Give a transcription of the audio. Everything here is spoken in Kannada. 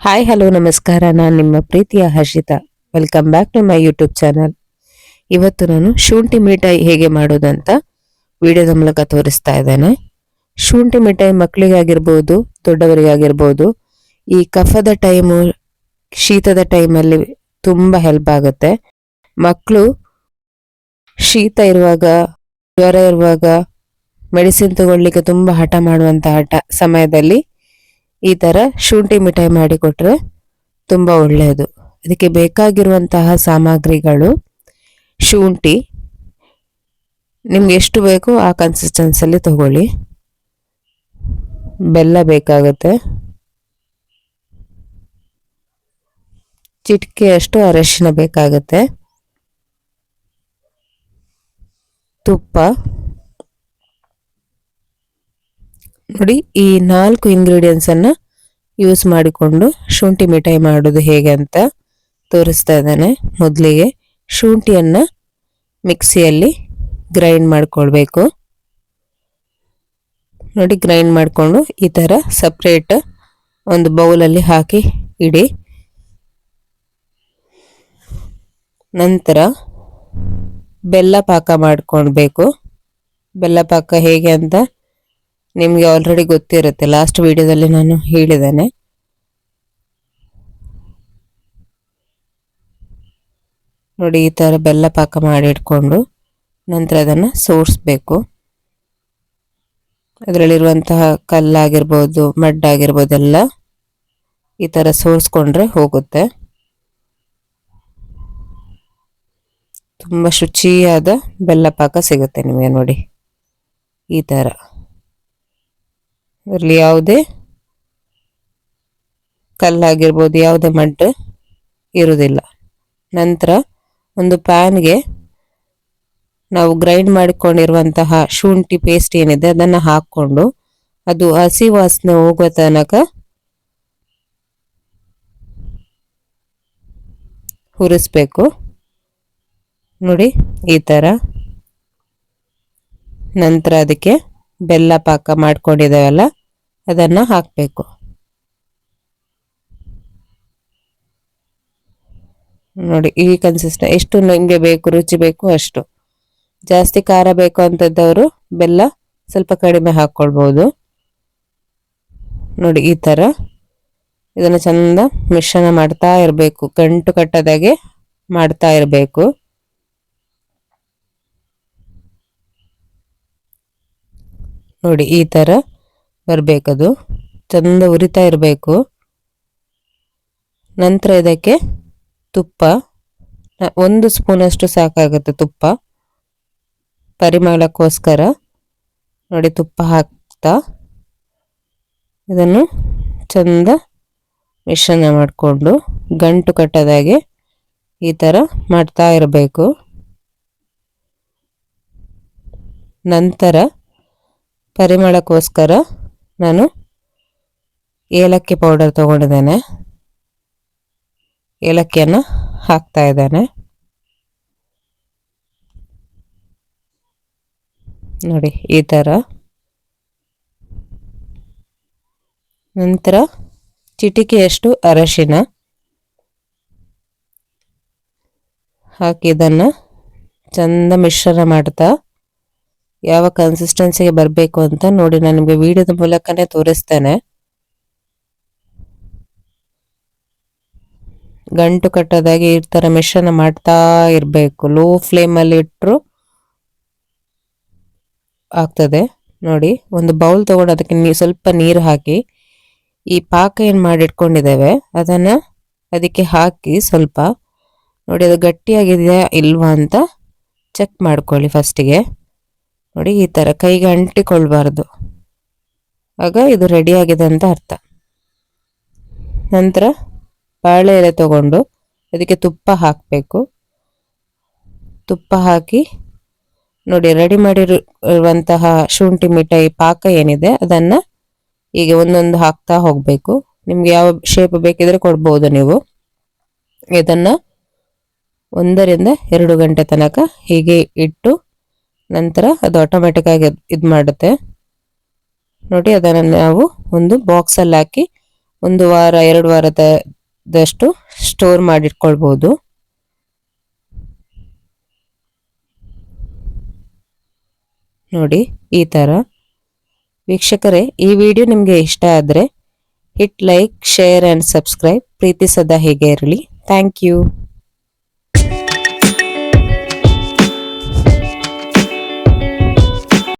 ಹಾಯ್ ಹಲೋ ನಮಸ್ಕಾರ. ನಾನು ನಿಮ್ಮ ಪ್ರೀತಿಯ Harshita. Welcome back to my YouTube channel ಇವತ್ತು ನಾನು ಶುಂಠಿ ಮಿಠಾಯಿ ಹೇಗೆ ಮಾಡೋದಂತ ವಿಡಿಯೋದ ಮೂಲಕ ತೋರಿಸ್ತಾ ಇದ್ದೇನೆ. ಶುಂಠಿ ಮಿಠಾಯಿ ಮಕ್ಕಳಿಗಾಗಿರ್ಬೋದು ದೊಡ್ಡವರಿಗಾಗಿರ್ಬೋದು, ಈ ಕಫದ ಟೈಮು ಶೀತದ ಟೈಮಲ್ಲಿ ತುಂಬ ಹೆಲ್ಪ್ ಆಗುತ್ತೆ. ಮಕ್ಕಳು ಶೀತ ಇರುವಾಗ, ಜ್ವರ ಇರುವಾಗ ಮೆಡಿಸಿನ್ ತಗೊಳ್ಳಿಕ್ಕೆ ತುಂಬ ಹಠ ಮಾಡುವಂತ ಹಠ ಸಮಯದಲ್ಲಿ ಈ ಥರ ಶುಂಠಿ ಮಿಠಾಯಿ ಮಾಡಿಕೊಟ್ರೆ ತುಂಬ ಒಳ್ಳೆಯದು. ಅದಕ್ಕೆ ಬೇಕಾಗಿರುವಂತಹ ಸಾಮಗ್ರಿಗಳು, ಶುಂಠಿ, ನಿಮ್ಗೆ ಎಷ್ಟು ಬೇಕೋ ಆ ಕನ್ಸಿಸ್ಟೆನ್ಸಲ್ಲಿ ತಗೊಳ್ಳಿ. ಬೆಲ್ಲ ಬೇಕಾಗುತ್ತೆ. ಚಿಟಿಕೆಯಷ್ಟು ಅರಶಿನ ಬೇಕಾಗುತ್ತೆ. ತುಪ್ಪ. ನೋಡಿ ಈ ನಾಲ್ಕು ಇಂಗ್ರೀಡಿಯೆಂಟ್ಸ್ ಅನ್ನ ಯೂಸ್ ಮಾಡಿಕೊಂಡು ಶುಂಠಿ ಮಿಠಾಯಿ ಮಾಡೋದು ಹೇಗೆ ಅಂತ ತೋರಿಸ್ತಾ ಇದ್ದಾನೆ. ಮೊದಲಿಗೆ ಶುಂಠಿಯನ್ನು ಮಿಕ್ಸಿಯಲ್ಲಿ ಗ್ರೈಂಡ್ ಮಾಡಿಕೊಳ್ಬೇಕು. ನೋಡಿ ಗ್ರೈಂಡ್ ಮಾಡಿಕೊಂಡು ಈ ಥರ ಸಪ್ರೇಟ್ ಒಂದು ಬೌಲಲ್ಲಿ ಹಾಕಿ ಇಡಿ. ನಂತರ ಬೆಲ್ಲ ಪಾಕ ಮಾಡ್ಕೊಳ್ಬೇಕು. ಬೆಲ್ಲ ಪಾಕ ಹೇಗೆ ಅಂತ ನಿಮಗೆ ಆಲ್ರೆಡಿ ಗೊತ್ತಿರುತ್ತೆ. ಲಾಸ್ಟ್ ವಿಡಿಯೋದಲ್ಲಿ ನಾನು ಹೇಳಿದ್ದೇನೆ. ನೋಡಿ, ಈ ಥರ ಬೆಲ್ಲ ಪಾಕ ಮಾಡಿಟ್ಕೊಂಡು ನಂತರ ಅದನ್ನು ಸೋರಿಸ್ಬೇಕು. ಅದರಲ್ಲಿರುವಂತಹ ಕಲ್ಲಾಗಿರ್ಬೋದು ಮಡ್ಡಾಗಿರ್ಬೋದು ಎಲ್ಲ ಈ ಥರ ಸೋರಿಸ್ಕೊಂಡ್ರೆ ಹೋಗುತ್ತೆ. ತುಂಬ ಶುಚಿಯಾದ ಬೆಲ್ಲ ಪಾಕ ಸಿಗುತ್ತೆ ನಿಮಗೆ ನೋಡಿ. ಈ ಥರ ಅದರಲ್ಲಿ ಯಾವುದೇ ಕಲ್ಲಾಗಿರ್ಬೋದು, ಯಾವುದೇ ಮಡ್ಡು ಇರುವುದಿಲ್ಲ. ನಂತರ ಒಂದು ಪ್ಯಾನ್ಗೆ ನಾವು ಗ್ರೈಂಡ್ ಮಾಡಿಕೊಂಡಿರುವಂತಹ ಶುಂಠಿ ಪೇಸ್ಟ್ ಏನಿದೆ, ಅದನ್ನು ಹಾಕ್ಕೊಂಡು ಅದು ಹಸಿ ವಾಸನೆ ಹೋಗುವ ತನಕ ಹುರಿಸ್ಬೇಕು. ನೋಡಿ, ಈ ಥರ ನಂತರ ಅದಕ್ಕೆ ಬೆಲ್ಲ ಪಾಕ ಮಾಡ್ಕೊಂಡಿದ್ದೇವಲ್ಲ ಅದನ್ನು ಹಾಕಬೇಕು. ನೋಡಿ, ಈ ಕನ್ಸಿಸ್ಟ ಎಷ್ಟು ನಿಮಗೆ ಬೇಕು, ರುಚಿ ಬೇಕು, ಅಷ್ಟು. ಜಾಸ್ತಿ ಖಾರ ಬೇಕು ಅಂತದ್ದವರು ಬೆಲ್ಲ ಸ್ವಲ್ಪ ಕಡಿಮೆ ಹಾಕ್ಕೊಳ್ಬೋದು. ನೋಡಿ, ಈ ಥರ ಇದನ್ನು ಚಂದ ಮಿಶ್ರಣ ಮಾಡ್ತಾ ಇರಬೇಕು, ಗಂಟು ಕಟ್ಟದಾಗೆ ಮಾಡ್ತಾ ಇರಬೇಕು. ನೋಡಿ, ಈ ಥರ ಬರಬೇಕದು ಚಂದ ಉರಿತಾ ಇರಬೇಕು. ನಂತರ ಇದಕ್ಕೆ ತುಪ್ಪ. ಒಂದು ಸ್ಪೂನಷ್ಟು ಸಾಕಾಗುತ್ತೆ ತುಪ್ಪ. ಪರಿಮಳಕ್ಕೋಸ್ಕರ. ನೋಡಿ ತುಪ್ಪ ಹಾಕ್ತಾ. ಇದನ್ನು ಚಂದ ಮಿಶ್ರಣ ಮಾಡಿಕೊಂಡು ಗಂಟು ಕಟ್ಟದಾಗೆ ಈ ಥರ ಮಾಡ್ತಾ ಇರಬೇಕು. ನಂತರ ಪರಿಮಳಕ್ಕೋಸ್ಕರ ನಾನು ಏಲಕ್ಕಿ ಪೌಡರ್ ತಗೊಂಡಿದ್ದೇನೆ. ಏಲಕ್ಕಿಯನ್ನು ಹಾಕ್ತಾ ಇದ್ದೇನೆ. ನೋಡಿ, ಈ ಥರ ನಂತರ ಚಿಟಿಕೆಯಷ್ಟು ಅರಶಿನ ಹಾಕಿ ಇದನ್ನು ಚಂದ ಮಿಶ್ರಣ ಮಾಡ್ತಾ ಯಾವ ಕನ್ಸಿಸ್ಟೆನ್ಸಿಗೆ ಬರಬೇಕು ಅಂತ ನೋಡಿ ನಾನು ನಿಮಗೆ ವಿಡಿಯೋದ ಮೂಲಕನೇ ತೋರಿಸ್ತೇನೆ. ಗಂಟು ಕಟ್ಟೋದಾಗಿ ಈ ಥರ ಮಿಶ್ರಣ ಮಾಡ್ತಾ ಇರಬೇಕು. ಲೋ ಫ್ಲೇಮಲ್ಲಿ ಇಟ್ಟರು ಆಗ್ತದೆ. ನೋಡಿ, ಒಂದು ಬೌಲ್ ತೊಗೊಂಡು ಅದಕ್ಕೆ ನೀ, ಸ್ವಲ್ಪ ನೀರು ಹಾಕಿ, ಈ ಪಾಕ ಏನು ಮಾಡಿಟ್ಕೊಂಡಿದ್ದೇವೆ, ಅದನ್ನು ಅದಕ್ಕೆ ಹಾಕಿ ಸ್ವಲ್ಪ, ನೋಡಿ ಅದು ಗಟ್ಟಿಯಾಗಿದೆಯಾ ಇಲ್ವಾ ಅಂತ ಚೆಕ್ ಮಾಡ್ಕೊಳ್ಳಿ ಫಸ್ಟಿಗೆ ನೋಡಿ, ಈ ಥರ ಕೈಗೆ ಅಂಟಿಕೊಳ್ಬಾರ್ದು. ಆಗ ಇದು ರೆಡಿ ಆಗಿದೆ ಅಂತ ಅರ್ಥ. ನಂತರ ಬಾಳೆ ಎಲೆ ತಗೊಂಡು ಅದಕ್ಕೆ ತುಪ್ಪ ಹಾಕಬೇಕು. ತುಪ್ಪ ಹಾಕಿ, ನೋಡಿ ರೆಡಿ ಮಾಡಿರುವಂತಹ ಶುಂಠಿ ಮಿಠಾಯಿ ಪಾಕ ಏನಿದೆ, ಅದನ್ನು ಈಗ ಒಂದೊಂದು ಹಾಕ್ತಾ ಹೋಗಬೇಕು. ನಿಮ್ಗೆ ಯಾವ ಶೇಪ್ ಬೇಕಿದ್ರೆ ಕೊಡ್ಬೋದು ನೀವು. ಇದನ್ನು ಒಂದರಿಂದ ಎರಡು ಗಂಟೆ ತನಕ ಹೀಗೆ ಇಟ್ಟು ನಂತರ ಅದು ಆಟೋಮೆಟಿಕ್ ಆಗಿ ಇದು ಮಾಡುತ್ತೆ. ನೋಡಿ ಅದನ್ನು ನಾವು ಒಂದು ಬಾಕ್ಸಲ್ಲಿ ಹಾಕಿ ಒಂದು ವಾರ, ಎರಡು ವಾರದಷ್ಟು ಸ್ಟೋರ್ ಮಾಡಿಟ್ಕೊಳ್ಬೋದು. ನೋಡಿ ಈ ಥರ ವೀಕ್ಷಕರೇ, ಈ ವಿಡಿಯೋ ನಿಮಗೆ ಇಷ್ಟ ಆದರೆ hit like share and subscribe ಪ್ರೀತಿ ಸದಾ ಹೀಗೆ ಇರಲಿ. Thank you